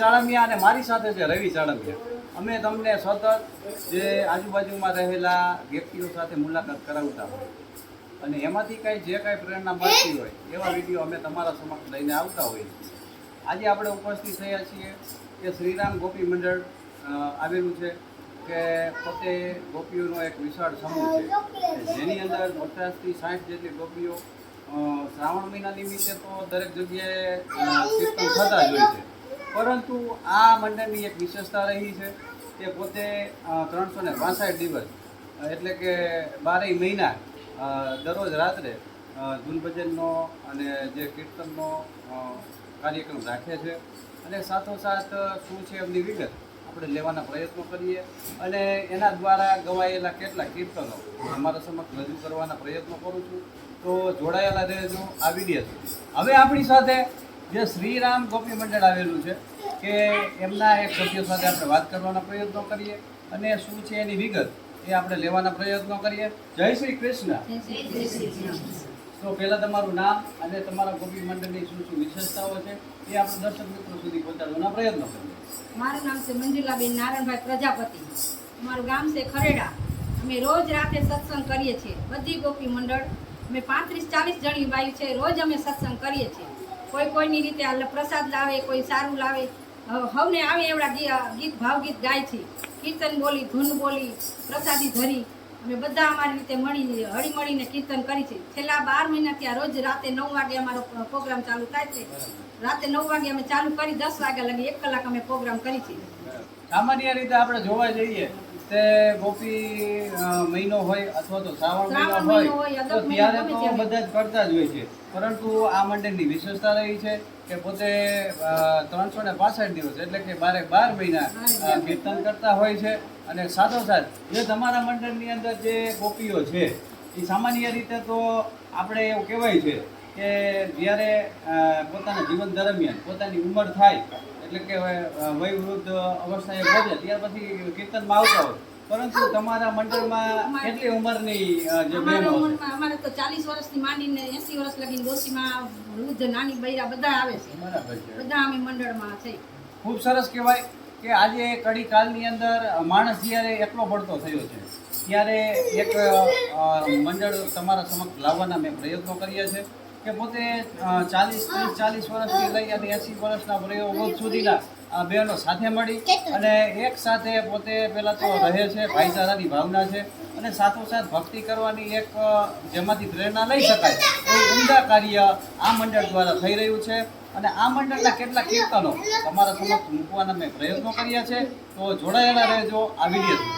ચાળમિયા અને મારી સાથે છે રવિ ચાળમિયા. અમે તમને સતત જે આજુબાજુમાં રહેલા વ્યક્તિઓ સાથે મુલાકાત કરાવતા હોય. અને એમાંથી કાંઈ જે કાંઈ પ્રેરણા મળતી હોય, એવા વીડિયો અમે તમારા સમક્ષ લઈને આવતા હોઈએ આજે આપણે ઉપસ્થિત થયા છીએ કે શ્રીરામ ગોપી મંડળ આવેલું છે કે પોતે ગોપીઓનો એક વિશાળ સમૂહ છે. જેની અંદર પચાસથી સાઠ જેટલી ગોપીઓ શ્રાવણ મહિના નિમિત્તે તો દરેક જગ્યાએ કીર્તન થતા જ હોય છે. પરંતુ આ મંડળની એક વિશેષતા રહી છે કે પોતે ત્રણસો ને બાસઠ દિવસ એટલે કે બારેય મહિના દરરોજ રાત્રે ધૂન અને જે કીર્તનનો કાર્યક્રમ રાખે છે. અને સાથોસાથ શું છે એમની વિગત? આપણે લેવાના પ્રયત્નો કરીએ. અને એના દ્વારા ગવાયેલા કેટલા કીર્તનો અમારા સમક્ષ રજૂ કરવાના પ્રયત્નો કરું છું. તો જોડાયેલા રહેજો, આ વીડિયો હવે આપણી સાથે જે શ્રીરામ ગોપી મંડળ આવેલું છે કે એમના એક સભ્યો સાથે આપણે વાત કરવાના પ્રયત્નો કરીએ અને શું છે એની વિગત એ આપણે લેવાના પ્રયત્નો કરીએ. જય શ્રી કૃષ્ણ. તો પહેલાં તમારું નામ અને તમારા ગોપી મંડળની શું શું વિશેષતાઓ છે એ આપણે દર્શક મિત્રો સુધી પહોંચાડવાના પ્રયત્નો કરીએ. મારું નામ છે મંજુલાબેન નારાયણભાઈ પ્રજાપતિ. અમારું ગામ છે ખરેડા. અમે રોજ રાતે સત્સંગ કરીએ છીએ. બધી ગોપી મંડળ અમે પાંત્રીસ ચાલીસ જણી બાઈ છે રોજ અમે સત્સંગ કરીએ છીએ. કોઈ કોઈની રીતે પ્રસાદ લાવે, કોઈ સારું લાવે. હવને આવે એવડા ગીત, ભાવગીત ગાય છે. કીર્તન બોલી, ધૂન બોલી, પ્રસાદી ધરી. અમે બધા અમારી રીતે મળી હળી મળીને કીર્તન કરી છે. છેલ્લા બાર મહિનાથી આ રોજ રાતે નવ વાગે અમારો પ્રોગ્રામ ચાલુ થાય છે. રાતે નવ વાગે અમે ચાલુ કરી, દસ વાગ્યા લગી એક કલાક અમે પ્રોગ્રામ કરી છે. સામાન્ય રીતે આપણે જોવા જઈએ તે ગોપી મહિનો હોય અથવા તો શ્રાવણ મહિનો હોય તો ત્યારે તો બધા જ કરતા જ હોય છે. પરંતુ આ મંડળની વિશેષતા રહી છે કે પોતે ત્રણસો ને પાસઠ દિવસ એટલે કે બારે બાર મહિના કીર્તન કરતા હોય છે અને સાથોસાથ જે તમારા મંડળની અંદર જે ગોપીઓ છે એ સામાન્ય રીતે તો આપણે એવું કહેવાય છે કે જ્યારે પોતાના જીવન દરમિયાન પોતાની ઉંમર થાય એટલે કે અ, વયવૃદ્ધ અવસ્થાએ ભજે ત્યાર પછી કીર્તનમાં આવતા હોય. પરંતુ તમારા મંડળમાં કેટલી ઉંમરની જે બહેનો અમારે તો ચાલીસ વર્ષથી માંડીને એસી વર્ષ લગીને ડોશીમાં વૃદ્ધ નાની બૈરા બધા આવે છે. બરાબર છે. બધા અમે મંડળમાં છે. ખૂબ સરસ કહેવાય કે આજે કડી કાલની અંદર માણસ જ્યારે એટલો પડતો થયો છે ત્યારે એક મંડળ તમારા સમક્ષ લાવવાના મેં પ્રયત્નો કર્યા છે. કે પોતે ચાલીસ ત્રીસ, ચાલીસ વર્ષથી લઈ અને એંસી વર્ષના વયોવૃદ્ધ સુધીના બહેનો સાથે મળી અને એક સાથે પોતે પહેલાં તો રહે છે, ભાઈચારાની ભાવના છે અને સાથોસાથ ભક્તિ કરવાની એક જેમાંથી પ્રેરણા લઈ શકાય એવું ઉમદા કાર્ય આ મંડળ દ્વારા થઈ રહ્યું છે અને આ મંડળના કેટલાક કીર્તનો તમારા સમક્ષ મૂકવાના મેં પ્રયત્નો કર્યા છે, તો જોડાયેલા રહેજો આવી વીડિયો.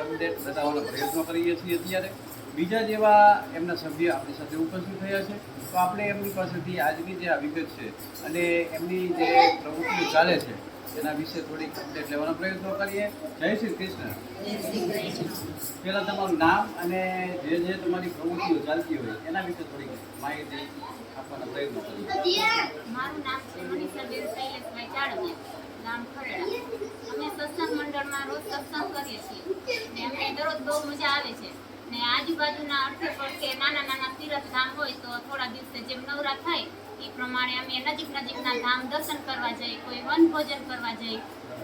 અપડેટ બતાવવાનો પ્રયત્ન કરીએ છીએ અત્યારે. બીજા જેવા એમના સભ્ય આપણી સાથે ઉપસ્થિત થયા છે. તો આપણે એમની પાસેથી આજની જે આ વિગત છે અને એમની જે પ્રવૃત્તિઓ ચાલે છે એના વિશે થોડીક અપડેટ લેવાનો પ્રયત્ન કરીએ. જય શ્રી કૃષ્ણ. પહેલાં તમારું નામ અને જે જે તમારી પ્રવૃત્તિઓ ચાલતી હોય એના વિશે થોડીક માહિતી આપવાનો પ્રયત્ન કરીએ. મારું નામ છે મનીષાબેન શૈલેષભાઈ ચાડમિયા ગામ ખરેડા. અમે સત્સંગ મંડળમાં રોજ સત્સંગ કરીએ છીએ. ને અમને દરરોજ બહુ મજા આવે છે. ને આજુબાજુના અર્થે પણ કે નાના નાના તીરથ હોય તો થોડા દિવસે જેમ નવરા થાય એ પ્રમાણે અમે નજીક નજીકના ધામ દર્શન કરવા જઈએ કોઈ વન ભોજન કરવા જઈએ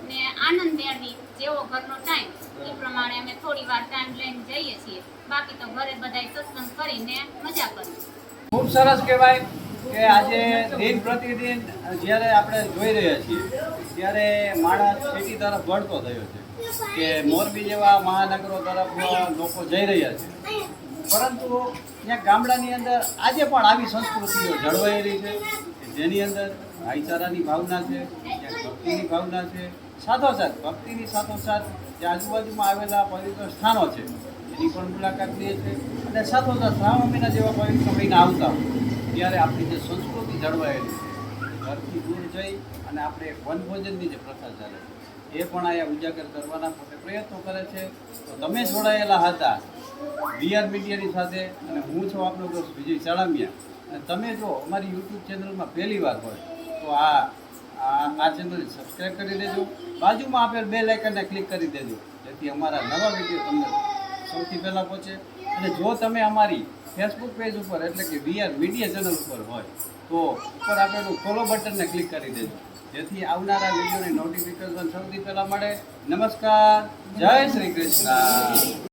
ને આનંદ મેળવી જેવો ઘરનો ટાઈમ એ પ્રમાણે અમે થોડી વાર ટાઈમ લઈને જઈએ છીએ. બાકી તો ઘરે બધાય સત્સંગ કરીને મજા કરીએ. ખૂબ સરસ કહેવાય. કે આજે દિન પ્રતિદિન જ્યારે આપણે જોઈ રહ્યા છીએ, ત્યારે માણસ સિટી તરફ વળતો થયો છે કે મોરબી જેવા મહાનગરો તરફ લોકો જઈ રહ્યા છે. પરંતુ ત્યાં ગામડાની અંદર આજે પણ આવી સંસ્કૃતિઓ જળવાયેલી છે જેની અંદર ભાઈચારાની ભાવના છે, ત્યાં ભક્તિની ભાવના છે. સાથોસાથ, ભક્તિની સાથોસાથ જે આજુબાજુમાં આવેલા પવિત્ર સ્થાનો છે. એની પણ મુલાકાત લઈએ છીએ. અને સાથોસાથ શ્રાવણ મહિના જેવા પવિત્ર મહિના આવતા હોય. ત્યારે આપણી જે સંસ્કૃતિ જળવાયેલી છે, ઘરથી દૂર જઈ અને આપણે વનભોજનની જે પ્રથા ચાલે છે, એ પણ અહીંયા ઉજાગર કરવાના પોતે પ્રયત્નો કરે છે. તો તમે જોડાયેલા હતા વીઆર મીડિયાની સાથે અને હું છું આપનો દોસ્ત વિજય ચાળમિયા. અને તમે જો અમારી યુટ્યુબ ચેનલમાં પહેલી વાર હોય, તો આ આ ચેનલને સબસ્ક્રાઈબ કરી દેજો. બાજુમાં આપેલ બે લાઇકનને ક્લિક કરી દેજો, જેથી અમારા નવા વીડિયો તમને સૌથી પહેલાં પહોંચે. અને જો તમે અમારી ફેસબુક પેજ ઉપર એટલે કે વીઆર મીડિયા ચેનલ ઉપર હોય, તો ઉપર આપેલું ફોલો બટનને ક્લિક કરી દેજો. જેથી આવનારા વિડીયોની નોટિફિકેશન સૌથી પહેલાં મળે. નમસ્કાર. જય શ્રી કૃષ્ણ.